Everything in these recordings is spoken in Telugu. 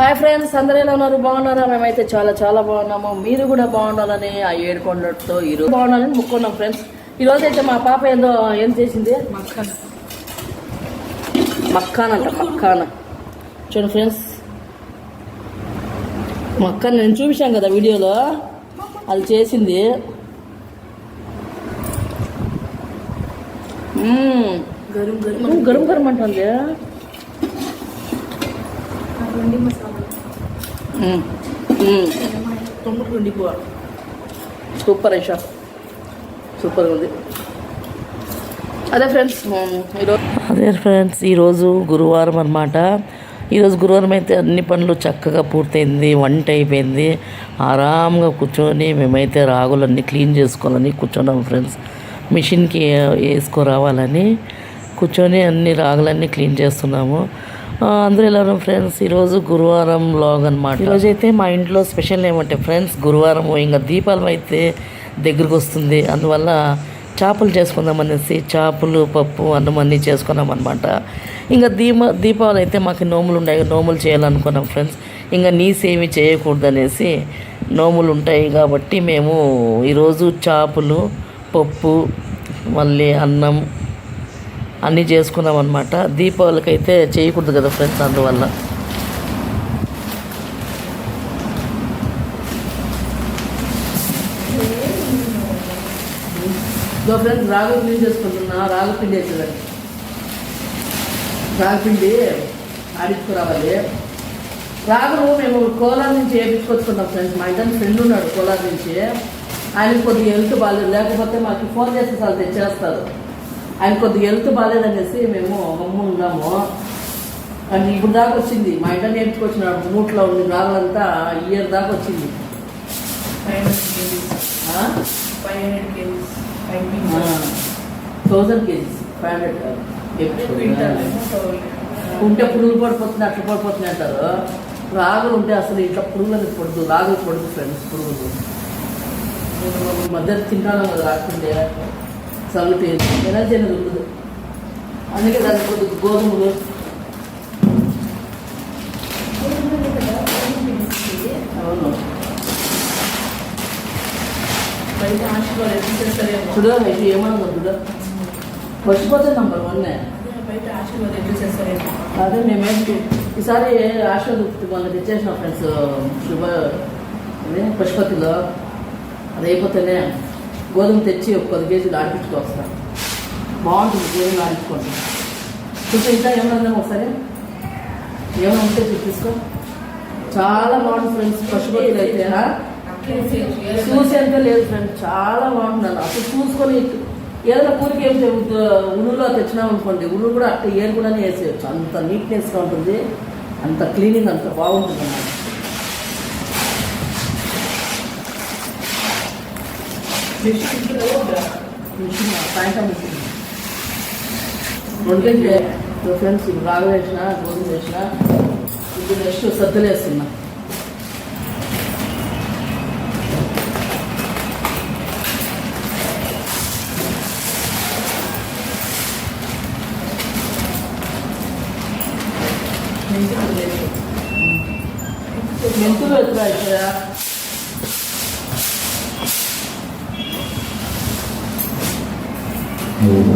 హాయ్ ఫ్రెండ్స్ అందరూ ఎలా ఉన్నారు? బాగున్నారా? మేమైతే చాలా చాలా బాగున్నాము. మీరు కూడా బాగుండాలని ఆ ఏడు కొండతో ఈరోజు బాగుండాలని ముక్కున్నాం ఫ్రెండ్స్ ఈ రోజు అయితే మా పాప ఏందో ఏం చేసింది? మక్కాన్. అంట మక్కాన. చూడండి ఫ్రెండ్స్ మక్కాన్ నేను చూపించాను కదా వీడియోలో. అది చేసింది. గరం గరం గరం గరం అంటుంది. సూపర్ ఐషా. సూపర్ ఉంది. అదే ఫ్రెండ్స్ ఈరోజు అదే ఫ్రెండ్స్ ఈరోజు గురువారం అనమాట ఈరోజు గురువారం అయితే అన్ని పనులు చక్కగా పూర్తయింది వంట అయిపోయింది. ఆరాంగా కూర్చొని మేమైతే రాగులన్నీ క్లీన్ చేసుకోవాలని కూర్చున్నాం ఫ్రెండ్స్. మిషన్కి వేసుకోరావాలని కూర్చొని అన్ని రాగులన్నీ క్లీన్ చేస్తున్నాము. అందరూ ఎలా ఉన్నారు ఫ్రెండ్స్ ఈరోజు గురువారం లాగ్ అనమాట ఈరోజు అయితే మా ఇంట్లో స్పెషల్ ఏమంటే ఫ్రెండ్స్ గురువారం ఇంకా దీపాలు అయితే దగ్గరకు వస్తుంది. అందువల్ల చేపలు చేసుకుందాం అనేసి చేపలు పప్పు అన్నం అన్నీ చేసుకున్నాం అనమాట ఇంకా దీప దీపావళి అయితే మాకు నోములు ఉన్నాయి. నోములు చేయాలనుకున్నాం ఫ్రెండ్స్ ఇంకా నీసేమి చేయకూడదు అనేసి నోములు ఉంటాయి కాబట్టి మేము ఈరోజు చేపలు పప్పు మళ్ళీ అన్నం అన్నీ చేసుకున్నాం అనమాట దీపావళికి అయితే చేయకూడదు కదా ఫ్రెండ్స్ అందువల్ల. ఇదో ఫ్రెండ్స్ రాగు క్లీన్ చేసుకుంటున్నా. రాగు పిండి వేసేదాన్ని రాగు పిండి ఆడించుకురావాలి. రాగులు మేము కోలార్ నుంచి వేయించుకొచ్చుకున్నాం ఫ్రెండ్స్. మా ఇద్దరు ఫ్రెండ్ ఉన్నాడు కోలార్ నుంచి. ఆయనకు కొద్దిగా హెల్త్ బాగాలేదు లేకపోతే మాకు ఫోన్ చేస్తే చాలా తెచ్చేస్తారు. ఆయన కొద్దిగా హెల్త్ బాగాలేదనేసి మేము గమ్ము ఉన్నాము. అండ్ ఇప్పుడు దాకా వచ్చింది. మా ఇంటర్ నేర్చుకొచ్చినాడు నూట్లో ఉంది రాగులంతా ఇయర్ దాకా వచ్చింది. Five hundred kgs. ఆ? Five hundred kgs. Five thousand kgs. Five hundred quintal ఉంటే పురుగులు పడిపోతుంది అట్లా పడిపోతుంది అంటారు. రాగులు ఉంటే అసలు ఇట్లా పురుగులు అనేది పడదు. రాగులు పడదు ఫ్రెండ్స్ పురుగులు. మధ్య తింటాను కదా రాకుంటే సల్లుటి ఎనర్జీ అనేది ఉండదు. అందుకే దానికి కొద్దిగా గోధుమలు అవును. ఆశీర్వాదం చూడు ఇది ఏమన్నా చూడు. వచ్చిపోతే నంబర్ ఆశీర్వాదం చేస్తారేమో. అదే మేమేంటి ఈసారి ఆశీర్వదించి వాళ్ళకి తెచ్చేసిన ఫ్రెండ్స్ శుభ పశుపతిలో. అది అయిపోతేనే గోధుమ తెచ్చి ఒక పది కేజీలు ఆడిపించుకొస్తా బాగుంటుంది గోధుమ ఆడించుకోండి చూసి ఇంకా ఏమన్నా ఒకసారి? ఏమైనా ఉంటే చూపిస్తాం చాలా బాగుంటుంది ఫ్రెండ్స్ పశుపతిలో అయితే చూసేంత లేదు ఫ్రెండ్స్ చాలా బాగుంటుంది అసలు చూసుకొని ఏదైనా కూరికి ఏం ఉనులో తెచ్చినాం అనుకోండి ఉను కూడా అట్లా ఏరు కూడా వేసేయచ్చు. అంత నీట్నెస్గా ఉంటుంది అంత క్లీనింగ్ అంత బాగుంటుంది అన్నమాట. సాయంత్రం రెండు ఫ్రెండ్స్ ఇప్పుడు రాగు వేసిన గోధుమ వేసిన ఇప్పుడు నెక్స్ట్ సద్దులు వేస్తున్నా మెంతులు ఎత్తురా మెంతులు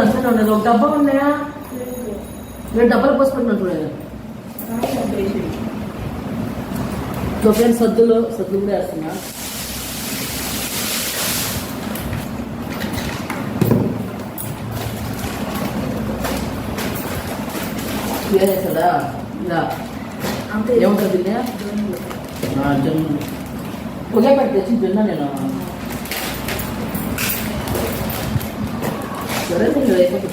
అంతనే ఉండదు ఒక డబ్బా ఉన్నాయా రెండు డబ్బాలు పోసుకుంటున్నట్టు లేదు సో ఫ్రెండ్స్ సద్దులు సద్దులు కూడా వేస్తున్నా వేసేసాడా ఇలా అంతే ఏముంటుంది తిన్నా జొన్న ఉల్లిపాయ తెచ్చి జొన్న నేను సరే నేను వేసేసి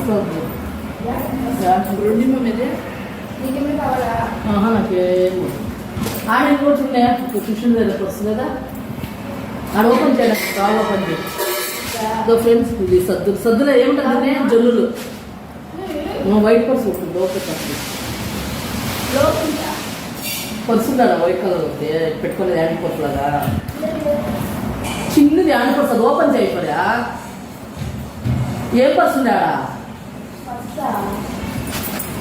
వస్తుంది రెండింటి మీదే నీకేమైనా ఆడ ఇంకోటి ఉన్నాయా ట్యూషన్ దగ్గరకు వస్తుంది కదా ఆడ ఓపెన్ చేయాలి కాల్ ఓపెన్ చేయి ఫ్రెండ్స్ ఇది సద్దులు సద్దులో ఏముంటుంది జల్లులు వైట్ పర్స్ ఉంటుంది ఓపెన్ పర్స్ లోపల పర్స్ ఉందా వైట్ కలర్ ఉంది పెట్టుకునేది హ్యాండ్ పర్స్ లాగా చిన్నది హ్యాండ్ పర్స్ అది ఓపెన్ చేయకపోయా ఏం పర్స్ ఉంది ఆడ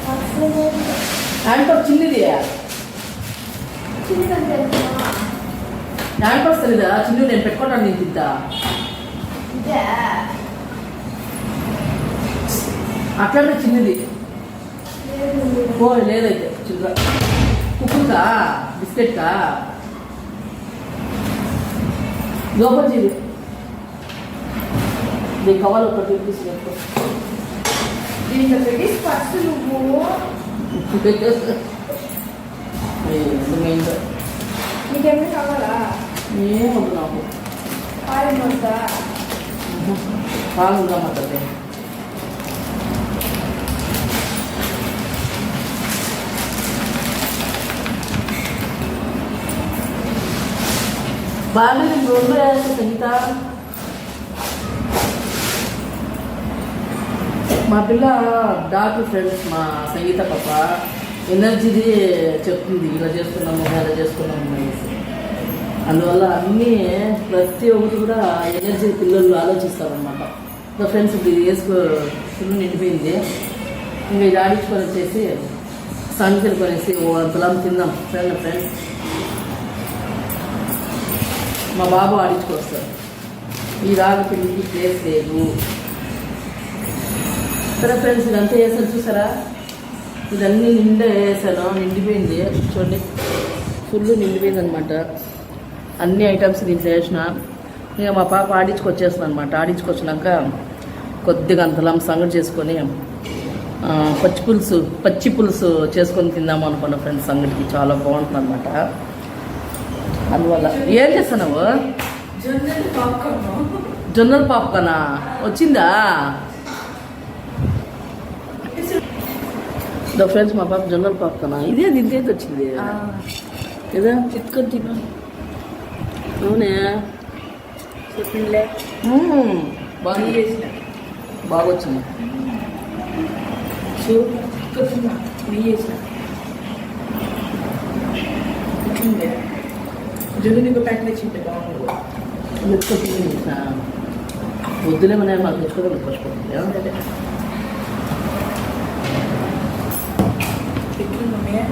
ఫస్ట్ ఫస్ట్ చిన్నది చిన్నదంటే హ్యాండ్ పర్స్ తెలీదా? చిన్నది నేను పెట్టుకుంటాను నేను తిద్దా అట్లా చిన్నది. ఓ లేదైతే చిల్లర కుక్కుకా బిస్కెట్కా? లోపల చేయదు దీని కవర్ ఒకటి తీసుకెళ్ళి దీంట్లో పెట్టి ఫస్ట్ నువ్వు నీకేమైనా కావాలా ఏమొద్దు నాకు పాలు వద్దా పాలు ఉందామంటే బాగా నేను రెండు వేస్తే మా పిల్ల డాక్టర్ ఫ్రెండ్స్ మా సంగీత పాప. ఎనర్జీది చెప్తుంది ఇలా చేసుకున్నాము అలా చేసుకున్నాము అనేసి. అందువల్ల అన్నీ ప్రతి ఒక్కటి కూడా ఎనర్జీ పిల్లలు ఆలోచిస్తారనమాట నా ఫ్రెండ్స్ ఇప్పుడు ఇది వేసుకో ఫుల్ నిండిపోయింది. ఇంకా ఇది ఆడించుకొని వచ్చేసి సంఖ్యలు కొనేసి ఓ అంతలా తిందాం. Friend friends? మా బాబు ఆడించుకొస్తారు ఈ రాగి పిండికి ప్లేస్ లేదు. సరే ఫ్రెండ్స్ ఇదంతా వేసాను చూసారా? ఇదన్నీ నిండా వేసాను నిండిపోయింది. చూడండి ఫుల్ నిండిపోయింది అనమాట అన్ని ఐటమ్స్ దీంట్లో వేసిన ఇక మా పాప ఆడించుకొచ్చేస్తుంది అనమాట ఆడించుకొచ్చినాక కొద్దిగా అంతలం సంగటి చేసుకొని పచ్చి పులుసు పచ్చి పులుసు చేసుకొని తిందాము అనుకున్న ఫ్రెండ్స్ సంగటికి చాలా బాగుంటుంది అనమాట అందువల్ల ఏం చేస్తున్నావు? జొన్నల పాపకనా వచ్చిందా? ద ఫ్రెండ్స్ మా పాప జొన్నల పాపకనా ఇదే దీంతో వచ్చింది. ఇదే చిత్కొని తిను. అవునే? చెప్పిందిలే. బాగా వేసిన బాగా వచ్చింది చెప్తున్నా నెయ్యి వేసిన చెప్పిందే జొన్న నీకు ప్యాక్ తెచ్చింటే బాగుండు. మెత్తుకొని వద్దులే మన మాకు తెచ్చుకోవడం పచ్చిపోతుంది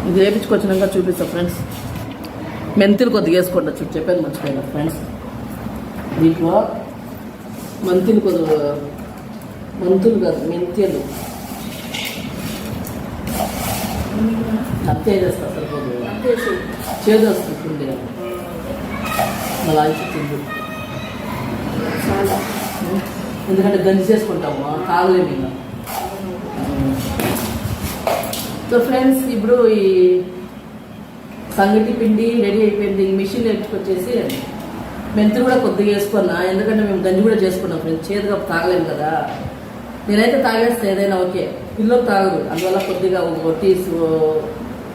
ఇది వేపించుకొచ్చినాక చూపిస్తా ఫ్రెండ్స్ మెంతులు కొద్దిగా వేసుకోండి చూ చెప్పాను మర్చిపోయాను ఫ్రెండ్స్ దీంట్లో మెంతులు కొద్దిగా మెంతులు కాదు మెంతులు. అంతే చేస్తా చెయ్యి. చేదు వస్తుంది చాలా. ఎందుకంటే గంజి చేసుకుంటాము? తాగలేము ఇంకా. సో ఫ్రెండ్స్ ఇప్పుడు ఈ సంగటి పిండి రెడీ అయిపోయింది. మిషన్ ఎట్టుకొచ్చేసి మెంతులు కూడా కొద్దిగా వేసుకున్నా. ఎందుకంటే మేము గంజి కూడా చేసుకున్నాం ఫ్రెండ్స్ చేతిగా తాగలేము కదా. నేనైతే తాగేస్తే ఏదైనా ఓకే. పిల్లలు తాగదు అందువల్ల కొద్దిగా ఒక టీ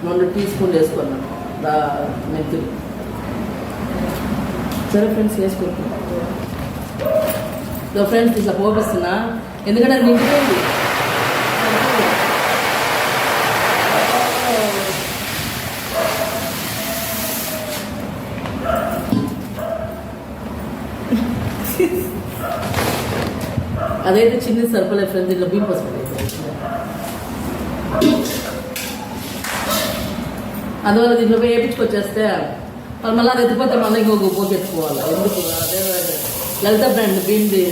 రెండు టీ స్పూన్లు వేసుకున్నాను దా మెంతులు. సరే ఫ్రెండ్స్ వేసుకుంటున్నాం. సో ఫ్రెండ్స్ ఇట్లా పోపిస్తున్నా ఎందుకంటే అది నిండిపోయింది. అదైతే చిన్నది సరిపోలేదు ఫ్రెండ్స్ ఇట్లా బియ్యం పసుపు అందువల్ల దీంట్లో పోయి వేయించుకొచ్చేస్తే మళ్ళీ అది ఎత్తిపోతే మళ్ళీ ఇంకొక పోకెత్తుకోవాలి ఎందుకు? అదే లలిత బ్రాండ్ బియ్యంది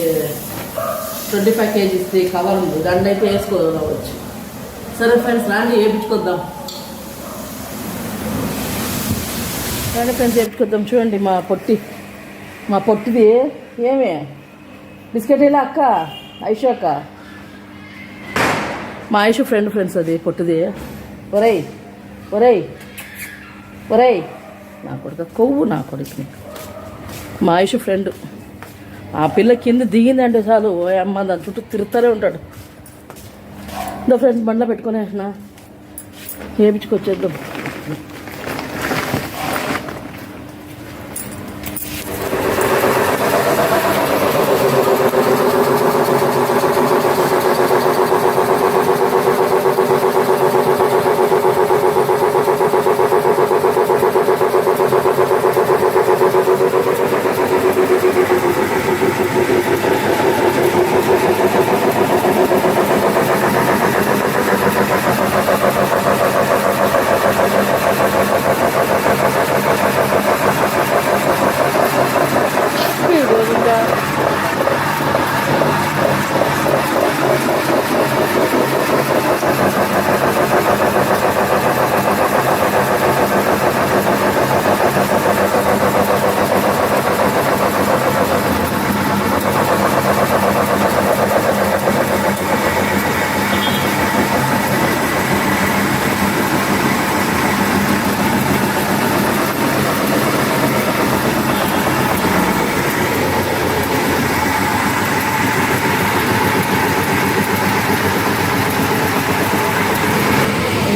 ట్వంటీ ఫైవ్ కేజీస్ది కవర్ ఉంది. దాన్ని అయితే వేసుకోవచ్చు సరే ఫ్రెండ్స్ రాండి వేయించుకొద్దాం రాండి ఫ్రెండ్స్ వేయించుకొద్దాం చూడండి మా పొట్టి. మా పొట్టిది ఏమే? బిస్కెట్ ఇలా అక్క? ఐషు అక్క మా ఐషు ఫ్రెండ్ ఫ్రెండ్స్ అది పొట్టిది. ఒరేయ్ ఒరేయ్ ఒరేయ్. నా కొడుకు కొవ్వు నా కొడుకు మా ఆయుష్ ఫ్రెండ్ ఆ పిల్ల కింద దిగిందంటే చాలు ఓ అమ్మ దాని చుట్టూ తిరుగుతూనే ఉంటాడు. దో ఫ్రెండ్స్ బండ్లో పెట్టుకొని వేసిన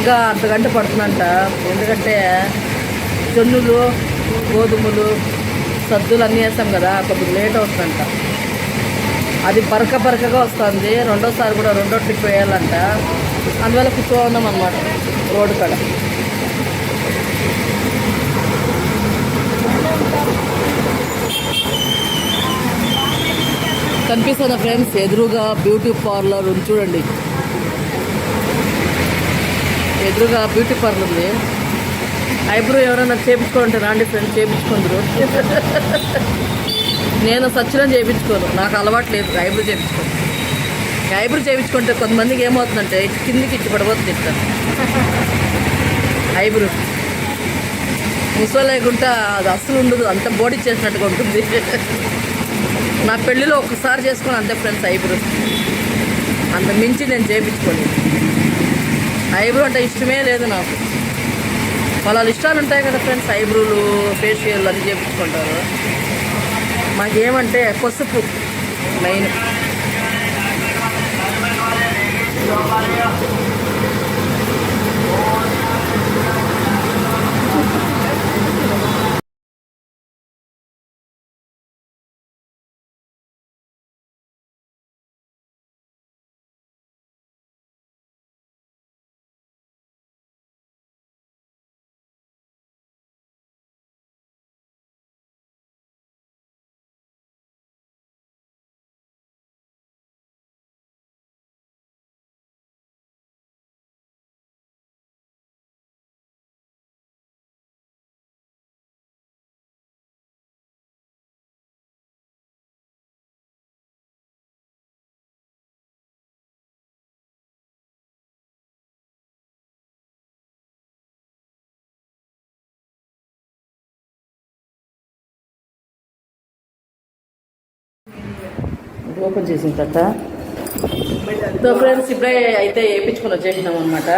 ఇంకా అర్ధగంట పడుతుందంట. ఎందుకంటే జొన్నులు గోధుమలు సద్దులు అన్నీ వేస్తాం కదా కొద్దిగా లేట్ అవుతుందంట. అది బరక బరకగా వస్తుంది. రెండోసారి కూడా రెండో ట్రిప్ వేయాలంట. అందువల్ల కూర్చో ఉన్నాం అనమాట రోడ్డు కడ. కనిపిస్తుందా ఫ్రెండ్స్? ఎదురుగా బ్యూటీ పార్లర్ ఉంది. చూడండి. ఎదురుగా బ్యూటీ పార్లర్ ఉంది. ఐబ్రో ఎవరైనా చేయించుకోవాలంటే రాండి ఫ్రెండ్స్ చేయించుకుందరు నేను సచ్చినా చేయించుకోను నాకు అలవాటు లేదు ఐబ్రో చేయించుకోను ఐబ్రో చేయించుకుంటే కొంతమందికి ఏమవుతుందంటే కిందికి ఇచ్చి పడబోతుంది ఇట్లా ఐబ్రో. ముసలేకుంటా అది అస్సలు ఉండదు. అంత బోడీ చేసినట్టుగా ఉంటుంది. నా పెళ్ళిలో ఒక్కసారి చేసుకుని అంతే ఫ్రెండ్స్ ఐబ్రో. అంత మించి నేను చేయించుకోలేదు ఐబ్రో అంటే ఇష్టమే లేదు నాకు. వాళ్ళ ఇష్టాలు ఉంటాయి కదా ఫ్రెండ్స్ ఐబ్రోలు ఫేషియల్ అది చేయించుకుంటారు మాకేమంటే పసుపు మెయిన్. ఓపెన్ చేసిన తర్వాత సో ఫ్రెండ్స్ ఇప్పుడే అయితే వేయించుకొని వచ్చేసినాం అనమాట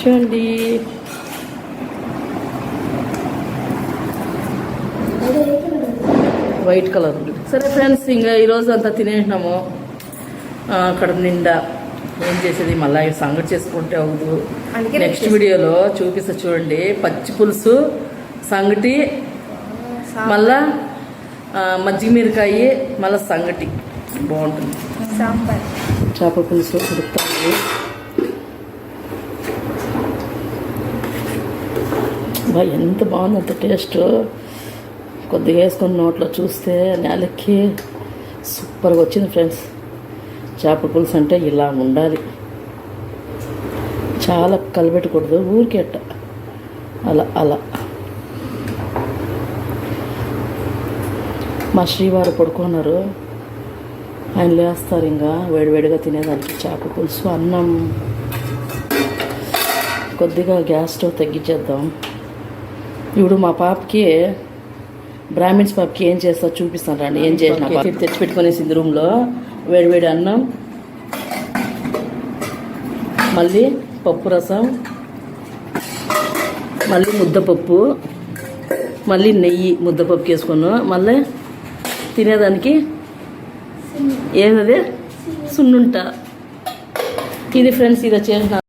చూడండి. వైట్ కలర్ సరే ఫ్రెండ్స్ ఇంకా ఈరోజు అంతా తినేసినాము. కడుపు నిండా ఏం చేసేది? మళ్ళీ సంగటి చేసుకుంటే అవ్వదు. నెక్స్ట్ వీడియోలో చూపిస్తా చూడండి. పచ్చి పులుసు సంగటి మళ్ళా మజ్జిగ మిరకాయ మళ్ళీ సంగటి. బాగుంటుంది. సాంబార్. చేపల పులుసు ఉడుకుతుంది బా ఎంత బాగుంది అంత టేస్ట్. కొద్దిగా వేసుకొని నోట్లో చూస్తే నేలకి సూపర్గా వచ్చింది ఫ్రెండ్స్. చేపల పులుసు అంటే ఇలా ఉండాలి. చాలా కలిపెట్టకూడదు ఊరికే అట్ట. అలా అలా. మా శ్రీవారు పడుకున్నారు. ఆయన లేస్తారు ఇంకా. వేడివేడిగా తినేదానికి చేప పులుసు అన్నం. కొద్దిగా గ్యాస్ స్టవ్ తగ్గించేద్దాం. ఇప్పుడు మా పాపకి బ్రాహ్మిన్స్ పాపకి ఏం చేస్తా చూపిస్తాను రండి. ఏం చేసిన తెచ్చి పెట్టుకునేసింది రూమ్లో. వేడివేడి అన్నం మళ్ళీ పప్పు రసం మళ్ళీ ముద్దపప్పు మళ్ళీ నెయ్యి ముద్దపప్పు వేసుకున్నాను. మళ్ళీ తినేదానికి? ఏమది? సున్నుంట. ఇది ఫ్రెండ్స్ ఇది వచ్చేసిన